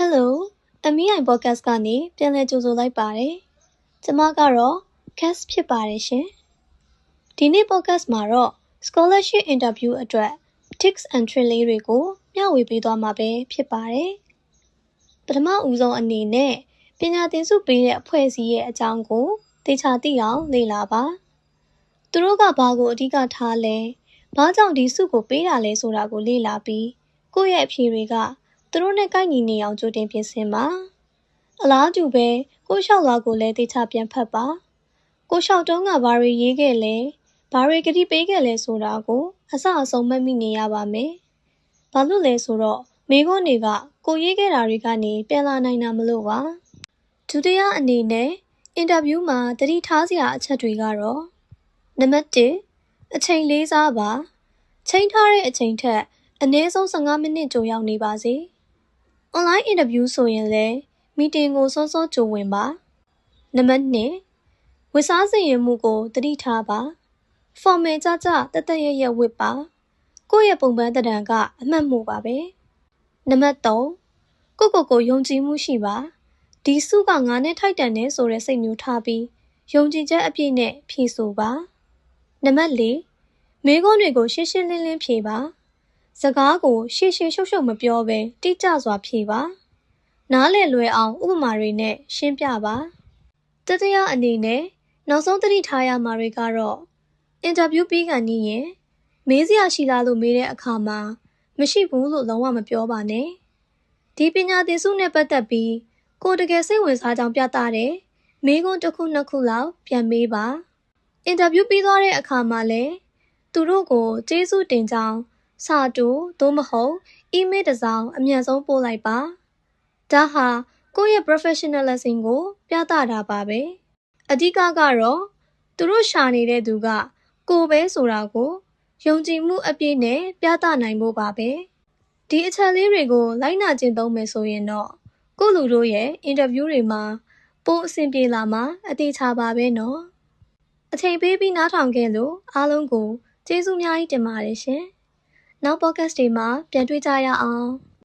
Hello MI podcast ကနေပြန်လည်ကြိုဆိုလိုက်ပါတယ်။ကျွန်မကတော့ Cass ဖြစ်ပါတယ်ရှင်။ဒီနေ့ podcast မှာတော့ scholarship interview အတွက် tips and tricks လေးတွေကိုမျှဝေပေးသွားမှာပဲဖြစ်ပါတယ်။ပထမဦးဆုံးအနေနဲ့ပညာသင်စုပေးတဲ့အဖွဲ့အစည်းရဲ့အကြောင်းကိုသေချာသိအောင်လေ့လာပါ။သူတို့ကဘာကိုအဓိကထားလဲ။ဘာကြောင့်ဒီစုကိုပေးတာလဲဆိုတာကိုလေ့လာပြီးကိုယ့်ရဲ့အဖြေတွေက သူတို့နဲ့ကိုက်ညီနေအောင်ကြိုတင်ပြင်ဆင်ပါအလားတူပဲကိုလျှောက်လာကိုလည်းတေချာပြန်ဖတ်ပါကိုလျှောက်တုံးကဘာတွေရေးခဲ့လဲဘာတွေကတိပေးခဲ့လဲဆိုတာကို အစအဆုံးမှတ်မိနေရပါမယ်ဘာလို့လဲဆိုတော့မိခွန်းတွေကကိုရေးခဲ့တာတွေကနေပြန်လာနိုင်တာမလို့ပါဒုတိယအနေနဲ့အင်တာဗျူးမှာတတိထားစရာအချက်တွေကတော့နံပါတ်1အချိန်လေးစားပါချိန်ထားတဲ့အချိန်ထက်အနည်းဆုံး15မိနစ်ကြိုရောက်နေပါစေ။ online interview ဆိုရင်လည်းမီတင်ကိုစောစောကြိုဝင်ပါနံပါတ်2ဝတ်စားစင်ရမှုကိုတတိထားပါ formal ကြကြတသက်ရရဝတ်ပါကိုယ့်ရဲ့ပုံပန်းတံကအမှတ်မှုပါပဲနံပါတ်3ကိုကိုကိုယုံကြည်မှုရှိပါဒီစုကငါနဲ့ထိုက်တန်တယ်ဆိုတဲ့စိတ်မျိုးထားပြီးယုံကြည်ချက်အပြည့်နဲ့ဖြည့်ဆိုပါနံပါတ်4မိကုန်းတွေကိုရှင်းရှင်းလင်းလင်းဖြေပါ စကားကိုရှေ့ရှေ့ရှုပ်ရှုပ်မပြောဘဲတိကျစွာဖြေပါနားလည်လွယ်အောင်ဥပမာတွေနဲ့ရှင်းပြပါတတိယအနေနဲ့နောက်ဆုံးသတိထားရမှာတွေကတော့အင်တာဗျူးပြီးကန်နီးရင်မေးစရာရှိလားလို့မေးတဲ့အခါမှာမရှိဘူးလို့လုံးဝမပြောပါနဲ့ဒီပညာသင်စုနဲ့ပတ်သက်ပြီးကိုတကယ်စိတ်ဝင်စားကြောင်းပြသတဲ့မေးခွန်းတစ်ခုနှစ်ခုလောက်ပြန်မေးပါအင်တာဗျူးပြီးသွားတဲ့အခါမှာလည်းသူတို့ကိုကျေးဇူးတင်ကြောင်း စာတူသို့မဟုတ် email တစ်စောင်အမြန်ဆုံးပို့လိုက်ပါဒါဟာကိုယ့်ရဲ့ professionalism ကို ပြသတာပါပဲအဓိကကတော့သူတို့ရှာနေတဲ့သူက ကိုပဲဆိုတာကိုယုံကြည်မှုအပြည့်နဲ့ပြသနိုင်ဖို့ပါပဲဒီအချက်လေးတွေကို လိုက်နာကျင့်သုံးမယ်ဆိုရင်တော့ကိုလူတို့ရဲ့အင်တာဗျူးတွေမှာပိုအဆင်ပြေလာမှာအသေးချာပါပဲနော်အချိန်ပေးပြီးနားထောင်ခဲ့လို့အားလုံးကိုကျေးဇူးများကြီးတင်ပါတယ်ရှင် နောက် podcast တွေမှာ ပြန်တွေ့ကြရအောင်။